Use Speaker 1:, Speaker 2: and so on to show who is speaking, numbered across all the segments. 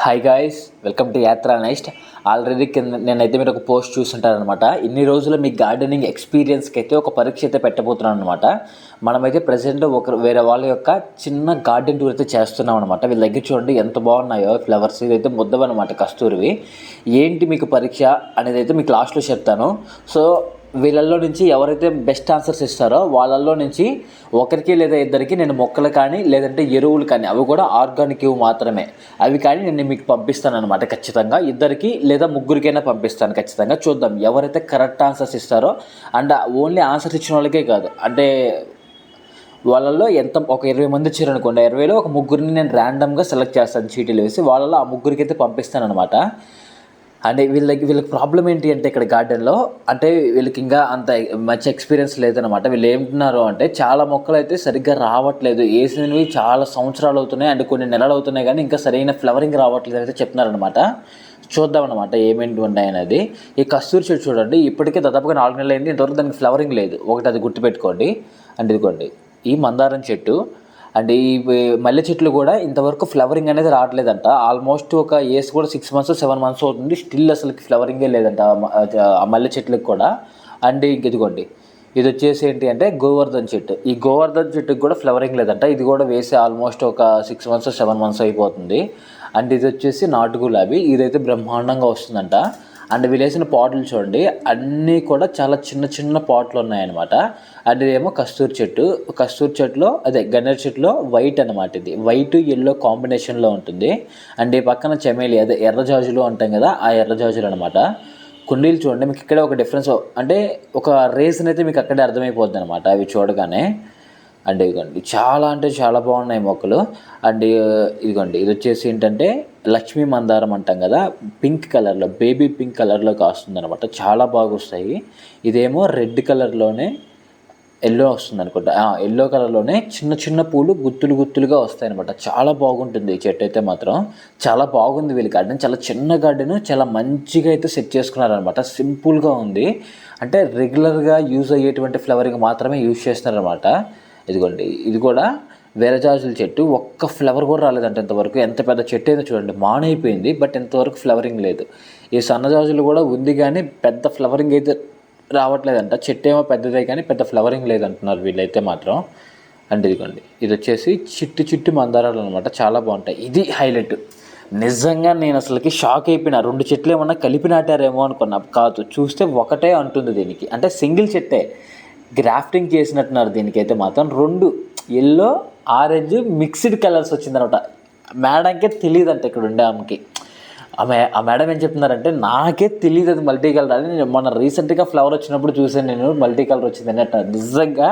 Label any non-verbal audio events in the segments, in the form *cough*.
Speaker 1: Hi guys welcome to Yatra next already కింద నేనైతే మీరు ఒక పోస్ట్ చూసుంటారనమాట ఇన్ని రోజులు మీ గార్డెనింగ్ ఎక్స్పీరియన్స్కి అయితే ఒక పరీక్ష అయితే పెట్టబోతున్నాను అనమాట మనమైతే ప్రజెంట్ ఒక వేరే వాళ్ళ యొక్క చిన్న గార్డెన్ టూర్ అయితే చేస్తున్నాం అనమాట వీళ్ళ దగ్గర చూడండి ఎంత బాగున్నాయో ఫ్లవర్స్ ఇదైతే ముద్దవన్నమాట కస్తూరివి. ఏంటి మీకు పరీక్ష అనేది అయితే మీకు లాస్ట్లో చెప్తాను. సో వీళ్ళల్లో నుంచి ఎవరైతే బెస్ట్ ఆన్సర్స్ ఇస్తారో వాళ్ళల్లో నుంచి ఒకరికి లేదా ఇద్దరికి నేను మొక్కలు కానీ లేదంటే ఎరువులు కానీ అవి కూడా ఆర్గానిక్ మాత్రమే. అవి కానీ నేను మీకు పంపిస్తాను అనమాట ఖచ్చితంగా. ఇద్దరికి లేదా ముగ్గురికైనా పంపిస్తాను ఖచ్చితంగా. చూద్దాం ఎవరైతే కరెక్ట్ ఆన్సర్స్ ఇస్తారో అండ్ ఓన్లీ ఆన్సర్స్ ఇచ్చిన వాళ్ళకే కాదు. అంటే వాళ్ళల్లో ఎంత ఒక ఇరవై మంది వచ్చారు అనుకోండి ఇరవైలో ఒక ముగ్గురిని నేను ర్యాండమ్గా సెలెక్ట్ చేస్తాను చీటీలు వేసి వాళ్ళలో ఆ ముగ్గురికి అయితే పంపిస్తాను అనమాట అంటే వీళ్ళకి వీళ్ళకి ప్రాబ్లం ఏంటి అంటే ఇక్కడ గార్డెన్లో అంటే వీళ్ళకి ఇంకా అంత మంచి ఎక్స్పీరియన్స్ లేదనమాట వీళ్ళు ఏమంటున్నారు అంటే చాలా మొక్కలు అయితే సరిగ్గా రావట్లేదు. వేసినవి చాలా సంవత్సరాలు అవుతున్నాయి అంటే కొన్ని నెలలు అవుతున్నాయి కానీ ఇంకా సరైన ఫ్లవరింగ్ రావట్లేదు అయితే చెప్తున్నారనమాట చూద్దాం అనమాట ఏమేంటి ఉన్నాయి అనేది. ఈ కస్తూరి చెట్టు చూడండి. ఇప్పటికే దాదాపుగా నాలుగు నెలలు అయింది. ఇంతవరకు దానికి ఫ్లవరింగ్ లేదు. ఒకటి అది గుర్తుపెట్టుకోండి. అంటే ఇదిగోండి. ఈ మందారం చెట్టు అండ్ ఈ మల్లె చెట్లు కూడా ఇంతవరకు ఫ్లవరింగ్ అనేది రావట్లేదంట. ఆల్మోస్ట్ ఒక ఏస్ కూడా సిక్స్ మంత్స్ సెవెన్ మంత్స్ అవుతుంది. స్టిల్ అసలు ఫ్లవరింగే లేదంట ఆ మల్లె చెట్లకు కూడా. అండ్ ఇంక ఇదిగోండి. ఇది వచ్చేసి ఏంటి అంటే గోవర్ధన్ చెట్టు. ఈ గోవర్ధన్ చెట్టుకి కూడా ఫ్లవరింగ్ లేదంట. ఇది కూడా వేసి ఆల్మోస్ట్ ఒక సిక్స్ మంత్స్ సెవెన్ మంత్స్ అయిపోతుంది. అండ్ ఇది వచ్చేసి నాటు గులాబీ ఇదైతే బ్రహ్మాండంగా వస్తుందంట. అండ్ వీలేసిన పాటలు చూడండి అన్నీ కూడా చాలా చిన్న చిన్న పాటలు ఉన్నాయన్నమాట. అండ్ ఇదేమో కస్తూరి చెట్టు. కస్తూరి చెట్టులో అదే గన్నేరు చెట్టులో వైట్ అన్నమాట ఇది. వైట్ ఎల్లో కాంబినేషన్లో ఉంటుంది. అండ్ ఈ పక్కన చెమేలి అదే ఎర్ర జాజులు అంటాం కదా ఆ ఎర్ర జాజులు అనమాట కుండీలు చూడండి మీకు ఇక్కడే ఒక డిఫరెన్స్ అంటే ఒక రీజన్ అయితే మీకు అక్కడే అర్థమైపోద్ది అనమాట అవి చూడగానే. అండ్ ఇదిగోండి చాలా అంటే చాలా బాగున్నాయి మొక్కలు. అండ్ ఇదిగోండి ఇది వచ్చేసి ఏంటంటే లక్ష్మీ మందారం అంటాం కదా పింక్ కలర్లో బేబీ పింక్ కలర్లో కాస్తుంది అనమాట చాలా బాగా వస్తాయి ఇదేమో రెడ్ కలర్లోనే ఎల్లో వస్తుంది అనుకుంటా ఎల్లో కలర్లోనే చిన్న చిన్న పూలు గుత్తులు గుత్తులుగా వస్తాయి అనమాట చాలా బాగుంటుంది ఈ చెట్టు అయితే మాత్రం. చాలా బాగుంది వీళ్ళ గార్డెన్. చాలా చిన్న గార్డెన్ చాలా మంచిగా అయితే సెట్ చేసుకున్నారనమాట సింపుల్గా ఉంది. అంటే రెగ్యులర్గా యూజ్ అయ్యేటువంటి ఫ్లవరింగ్ మాత్రమే యూజ్ చేస్తున్నారనమాట ఇదిగోండి ఇది కూడా వేరజాజుల చెట్టు ఒక్క ఫ్లవర్ కూడా రాలేదంట ఇంతవరకు. ఎంత పెద్ద చెట్టు అయిందో చూడండి మానైపోయింది బట్ ఇంతవరకు ఫ్లవరింగ్ లేదు. ఈ సన్నజాజులు కూడా ఉంది కానీ పెద్ద ఫ్లవరింగ్ అయితే రావట్లేదంట. చెట్టు ఏమో పెద్దదే కానీ పెద్ద ఫ్లవరింగ్ లేదంటున్నారు వీళ్ళైతే మాత్రం. అండ్ ఇదిగోండి ఇది వచ్చేసి చిట్టు చిట్టు మందారాలు అనమాట చాలా బాగుంటాయి. ఇది హైలైట్ నిజంగా నేను అసలుకి షాక్ అయిపోయినా. రెండు చెట్లు ఏమన్నా కలిపి నాటారేమో అనుకున్నా. కాదు చూస్తే ఒకటే అంటుంది దీనికి. అంటే సింగిల్ చెట్టే. గ్రాఫ్టింగ్ చేసినట్టున్నారు దీనికైతే మాత్రం. రెండు ఎల్లో ఆరెంజ్ మిక్స్డ్ కలర్స్ వచ్చిందనమాట. మేడంకే తెలియదంట ఇక్కడ ఉండే ఆమెకి. ఆమె ఆ మేడం ఏం చెప్తున్నారంటే నాకే తెలియదు అది మల్టీ కలర్ అని నేను మొన్న రీసెంట్గా ఫ్లవర్ వచ్చినప్పుడు చూసాను నేను మల్టీ కలర్ వచ్చింది అన్నట్టు. నిజంగా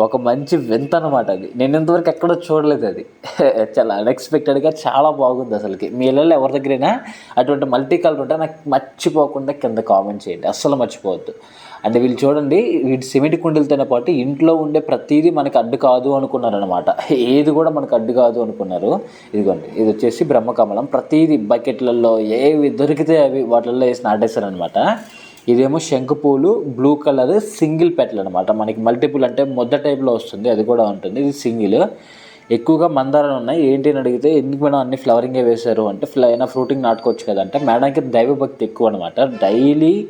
Speaker 1: ఒక మంచి వింత అనమాట అది. నేను ఇంతవరకు ఎక్కడో చూడలేదు అది. *laughs* చాలా అన్ఎక్స్పెక్టెడ్గా చాలా బాగుంది అసలుకి. మీ ఇళ్ళలో ఎవరి దగ్గరైనా అటువంటి మల్టీ కలర్ ఉంటే నాకు మర్చిపోకుండా కింద కామెంట్ చేయండి. అస్సలు మర్చిపోవద్దు. అంటే వీళ్ళు చూడండి వీటి సిమెంట్ కుండీలతోనే పాటు ఇంట్లో ఉండే ప్రతిదీ మనకి అడ్డు కాదు అనుకున్నారనమాట ఏది కూడా మనకు అడ్డు కాదు అనుకున్నారు. ఇదిగోండి ఇది వచ్చేసి బ్రహ్మకమలం. ప్రతిదీ బకెట్లలో ఏవి దొరికితే అవి వాటిల్లో వేసి నాటేశారనమాట. ఇదేమో శంకుపూలు బ్లూ కలర్ సింగిల్ పెటల్ అనమాట. మనకి మల్టిపుల్ అంటే మొద్ద టైప్లో వస్తుంది అది కూడా ఉంటుంది. ఇది సింగిల్. ఎక్కువగా మందారాలు ఉన్నాయి. ఏంటి అని అడిగితే ఎందుకు మేడం అన్ని ఫ్లవరింగే వేశారు అంటే ఫ్ల అయినా ఫ్రూటింగ్ నాటుకోవచ్చు కదా అంటే మేడంకి దైవభక్తి ఎక్కువ అనమాట. డైలీ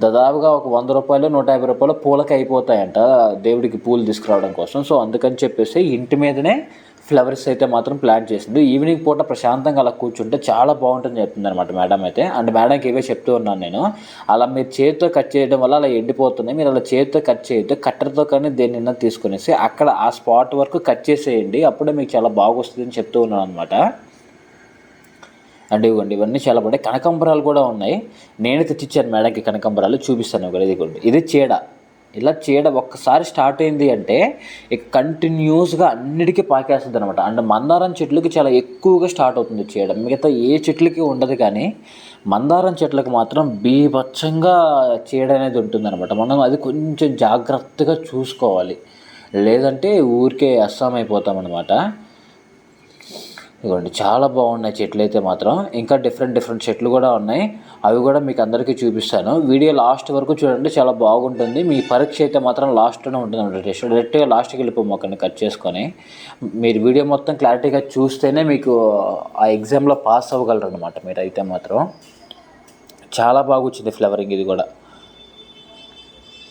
Speaker 1: దాదాపుగా ఒక వంద రూపాయలు నూట యాభై రూపాయలు పూలకి అయిపోతాయంట దేవుడికి పూలు తీసుకురావడం కోసం. సో అందుకని చెప్పేసి ఇంటి మీదనే ఫ్లవర్స్ అయితే మాత్రం ప్లాంట్ చేసింది ఈవినింగ్ పూట ప్రశాంతంగా అలా కూర్చుంటే చాలా బాగుంటుంది చెప్తుంది అనమాట మేడం అయితే. అండ్ మేడంకి ఇవే చెప్తూ ఉన్నాను నేను. అలా మీరు చేతితో కట్ చేయడం వల్ల అలా ఎండిపోతుంది. మీరు అలా చేతితో కట్ చేయొద్దు. కట్టర్తో కానీ దేనిన్నా తీసుకునేసి అక్కడ ఆ స్పాట్ వరకు కట్ చేసేయండి. అప్పుడే మీకు చాలా బాగొస్తుందని అని చెప్తూ ఉన్నాను అనమాట అండ్ ఇవ్వండి ఇవన్నీ చాలా పడ్డాయి కనకంబరాలు కూడా ఉన్నాయి. నేనే తెచ్చిచ్చాను మేడంకి కనకంబరాలు. చూపిస్తాను ఇదిగోండి. ఇది చీడ. ఇలా చీడ ఒక్కసారి స్టార్ట్ అయింది అంటే ఇక కంటిన్యూస్గా అన్నిటికీ పాకేస్తుంది అనమాట అండ్ మందారం చెట్లకి చాలా ఎక్కువగా స్టార్ట్ అవుతుంది చీడ మిగతా ఏ చెట్లకి ఉండదు కానీ మందారం చెట్లకు మాత్రం బీభత్సంగా చీడ అనేది ఉంటుంది అనమాట మనం అది కొంచెం జాగ్రత్తగా చూసుకోవాలి. లేదంటే ఊరికే అస్సాం అయిపోతాం అనమాట ఇదిగోండి చాలా బాగున్నాయి చెట్లు అయితే మాత్రం. ఇంకా డిఫరెంట్ డిఫరెంట్ చెట్లు కూడా ఉన్నాయి. అవి కూడా మీకు అందరికీ చూపిస్తాను. వీడియో లాస్ట్ వరకు చూడండి చాలా బాగుంటుంది. మీ పరీక్ష అయితే మాత్రం లాస్ట్లోనే ఉంటుంది అనమాట డైరెక్ట్గా లాస్ట్కి వెళ్ళిపోము మొక్కని కట్ చేసుకొని. మీరు వీడియో మొత్తం క్లారిటీగా చూస్తేనే మీకు ఆ ఎగ్జామ్లో పాస్ అవ్వగలరు అనమాట మీరు అయితే మాత్రం. చాలా బాగా వచ్చింది ఫ్లవరింగ్ ఇది కూడా.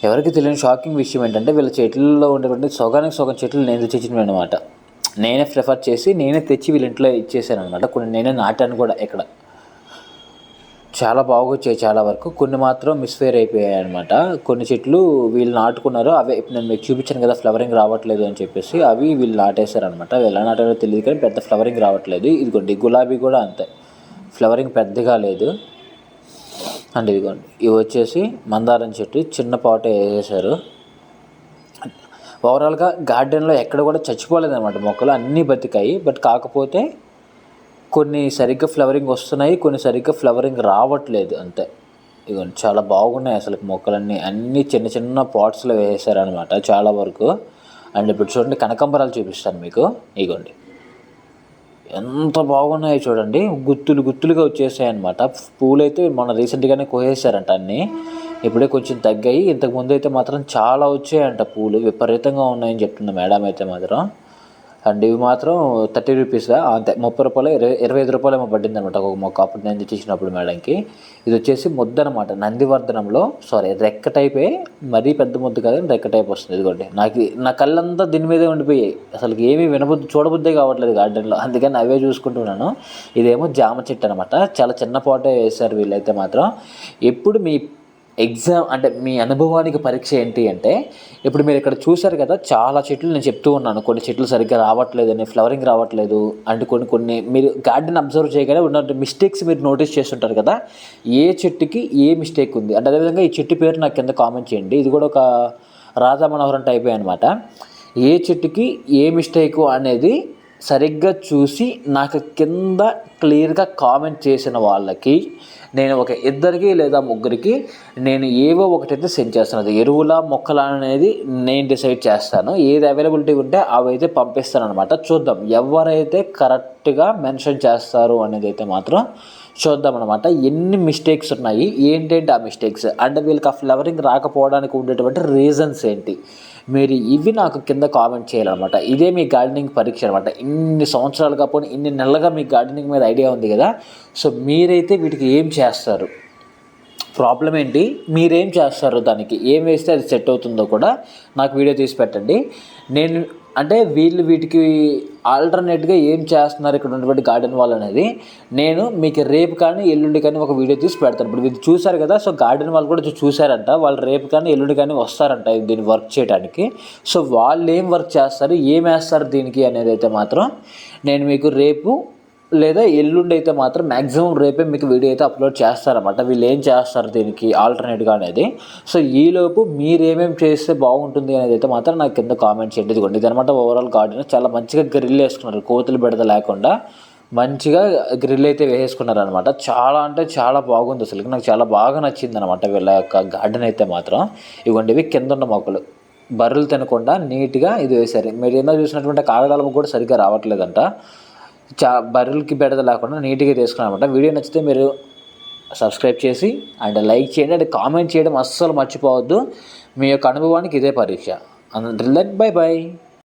Speaker 1: ఎవరికి తెలియని షాకింగ్ విషయం ఏంటంటే వీళ్ళ చెట్లలో ఉండేటువంటి సొగానికి సొగం చెట్లు నేను తెచ్చినవి అనమాట నేనే ప్రిఫర్ చేసి నేనే తెచ్చి వీళ్ళ ఇంట్లో ఇచ్చేసాను అనమాట కొన్ని నేనే నాటాను కూడా ఇక్కడ. చాలా బాగా వచ్చాయి చాలా వరకు. కొన్ని మాత్రం మిస్ఫేర్ అయిపోయాయి అనమాట కొన్ని చెట్లు వీళ్ళు నాటుకున్నారు అవే. ఇప్పుడు నేను మీకు చూపించాను కదా ఫ్లవరింగ్ రావట్లేదు అని చెప్పేసి అవి వీళ్ళు నాటేశారు అనమాట ఎలా నాటారో తెలియదు కానీ పెద్ద ఫ్లవరింగ్ రావట్లేదు. ఇదిగోండి గులాబీ కూడా అంతే. ఫ్లవరింగ్ పెద్దగా లేదు. అండ్ ఇదిగోండి ఇవి వచ్చేసి మందారం చెట్టు చిన్న పాట వేసేసారు ఓవరాల్గా గార్డెన్లో ఎక్కడ కూడా చచ్చిపోలేదన్నమాట. మొక్కలు అన్నీ బతికాయి. బట్ కాకపోతే కొన్ని సరిగ్గా ఫ్లవరింగ్ వస్తున్నాయి. కొన్ని సరిగ్గా ఫ్లవరింగ్ రావట్లేదు అంతే. ఇదిగోండి చాలా బాగున్నాయి అసలు మొక్కలన్నీ. అన్నీ చిన్న చిన్న పాట్స్లో వేసారనమాట చాలా వరకు. అండ్ ఇప్పుడు చూడండి కనకంబరాలు చూపిస్తాను మీకు. ఇగోండి. ఎంత బాగున్నాయో చూడండి. గుత్తులు గుత్తులుగా వచ్చేసాయి అనమాట పూలైతే మన రీసెంట్గానే కోసేసారంట అన్నీ. ఇప్పుడే కొంచెం తగ్గాయి. ఇంతకు ముందు అయితే మాత్రం చాలా వచ్చాయంట పూలు. విపరీతంగా ఉన్నాయని చెప్తుంది మేడం అయితే మాత్రం. అండ్ ఇవి మాత్రం థర్టీ రూపీస్ అంతే ముప్పై రూపాయలు ఇరవై ఇరవై ఐదు రూపాయలు ఏమో పడింది అనమాట ఒక మొక్క. అప్పుడు నేను తెచ్చినప్పుడు మేడంకి. ఇది వచ్చేసి ముద్ద అనమాట నందివర్ధనంలో సారీ రెక్క టైపే మరీ పెద్ద ముద్దు కాదని రెక్క టైప్ వస్తుంది. ఇదిగోండి. నాకు నా కళ్ళంతా దీని మీదే ఉండిపోయాయి. అసలు ఏమీ వినబుద్ధి చూడబుద్దే కావట్లేదు గార్డెన్లో. అందుకని అవే చూసుకుంటున్నాను ఇదేమో జామ చెట్టు అనమాట. చాలా చిన్న పాటే వేశారు వీళ్ళైతే మాత్రం. ఎప్పుడు మీ ఎగ్జామ్ అంటే మీ అనుభవానికి పరీక్ష ఏంటి అంటే ఇప్పుడు మీరు ఇక్కడ చూశారు కదా చాలా చెట్లు నేను చెప్తూ ఉన్నాను. కొన్ని చెట్లు సరిగ్గా రావట్లేదని ఫ్లవరింగ్ రావట్లేదు అంటే కొన్ని కొన్ని మీరు గార్డెన్ అబ్జర్వ్ చేయగానే ఉన్న మిస్టేక్స్ మీరు నోటీస్ చేస్తుంటారు కదా ఏ చెట్టుకి ఏ మిస్టేక్ ఉంది? అంటే అదేవిధంగా ఈ చెట్టు పేరు నాకు కింద కామెంట్ చేయండి. ఇది కూడా ఒక రాధా మనోహరం టైపే అనమాట ఏ చెట్టుకి ఏ మిస్టేక్ అనేది సరిగ్గా చూసి నాకు కింద క్లియర్గా కామెంట్ చేసిన వాళ్ళకి నేను ఒక ఇద్దరికి లేదా ముగ్గురికి నేను ఏవో ఒకటైతే సెండ్ చేస్తాను. అది ఎరువుల మొక్కల అనేది నేను డిసైడ్ చేస్తాను. ఏది అవైలబిలిటీ ఉంటే అవి అయితే పంపిస్తాను అనమాట చూద్దాం ఎవరైతే కరెక్ట్గా మెన్షన్ చేస్తారు అనేది అయితే మాత్రం చూద్దాం అనమాట ఎన్ని మిస్టేక్స్ ఉన్నాయి? ఏంటేంటి ఆ మిస్టేక్స్ అంటే వీళ్ళకి ఆ ఫ్లవరింగ్ రాకపోవడానికి ఉండేటువంటి రీజన్స్ ఏంటి? మీరు ఇవి నాకు కింద కామెంట్ చేయాలన్నమాట. ఇదే మీ గార్డెనింగ్ పరీక్ష అనమాట ఇన్ని సంవత్సరాలు పోయి ఇన్ని నెలలుగా మీ గార్డెనింగ్ మీద ఐడియా ఉంది కదా? సో మీరైతే వీటికి ఏం చేస్తారు? ప్రాబ్లం ఏంటి? మీరేం చేస్తారు దానికి? ఏం వేస్తే అది సెట్ అవుతుందో కూడా నాకు వీడియో తీసి పెట్టండి. నేను అంటే వీళ్ళు వీటికి ఆల్టర్నేట్గా ఏం చేస్తున్నారు ఇక్కడ ఉన్నటువంటి గార్డెన్ వాళ్ళు అనేది నేను మీకు రేపు కానీ ఎల్లుండి కానీ ఒక వీడియో తీసి పెడతాను. ఇప్పుడు ఇది చూశారు కదా సో గార్డెన్ వాళ్ళు కూడా చూశారంట. వాళ్ళు రేపు కానీ ఎల్లుండి కానీ వస్తారంట దీన్ని వర్క్ చేయడానికి సో వాళ్ళు ఏం వర్క్ చేస్తారు ఏం వేస్తారు దీనికి అనేది అయితే మాత్రం నేను మీకు రేపు లేదా ఎల్లుండి అయితే మాత్రం మ్యాక్సిమం రేపే మీకు వీడియో అయితే అప్లోడ్ చేస్తారన్నమాట. వీళ్ళు ఏం చేస్తారు దీనికి ఆల్టర్నేట్గా అనేది. సో ఈలోపు మీరేమేమి చేస్తే బాగుంటుంది అనేది అయితే మాత్రం నాకు కింద కామెంట్ చేయండి. ఇదిగోండి ఇది అనమాట ఓవరాల్ గార్డెన్ చాలా మంచిగా గ్రిల్ వేసుకున్నారు. కోతులు బెడద లేకుండా మంచిగా గ్రిల్ అయితే వేసుకున్నారు అనమాట చాలా అంటే చాలా బాగుంది అసలు. నాకు చాలా బాగా నచ్చింది అనమాట వీళ్ళ యొక్క గార్డెన్ అయితే మాత్రం. ఇవ్వండి ఇవి కింద ఉన్న మొక్కలు. బర్రెలు తినకుండా నీట్గా ఇది వేశారు. మీరు ఏందో చూసినటువంటి కాగడాలకు కూడా సరిగ్గా రావట్లేదంట. చా బర్రెలకి బెడద లేకుండా నీట్గా తీసుకున్నామంట వీడియో నచ్చితే మీరు సబ్స్క్రైబ్ చేసి అండ్ లైక్ చేయండి. అండ్ కామెంట్ చేయడం అస్సలు మర్చిపోవద్దు. మీ యొక్క అనుభవానికి ఇదే పరీక్ష. And bye bye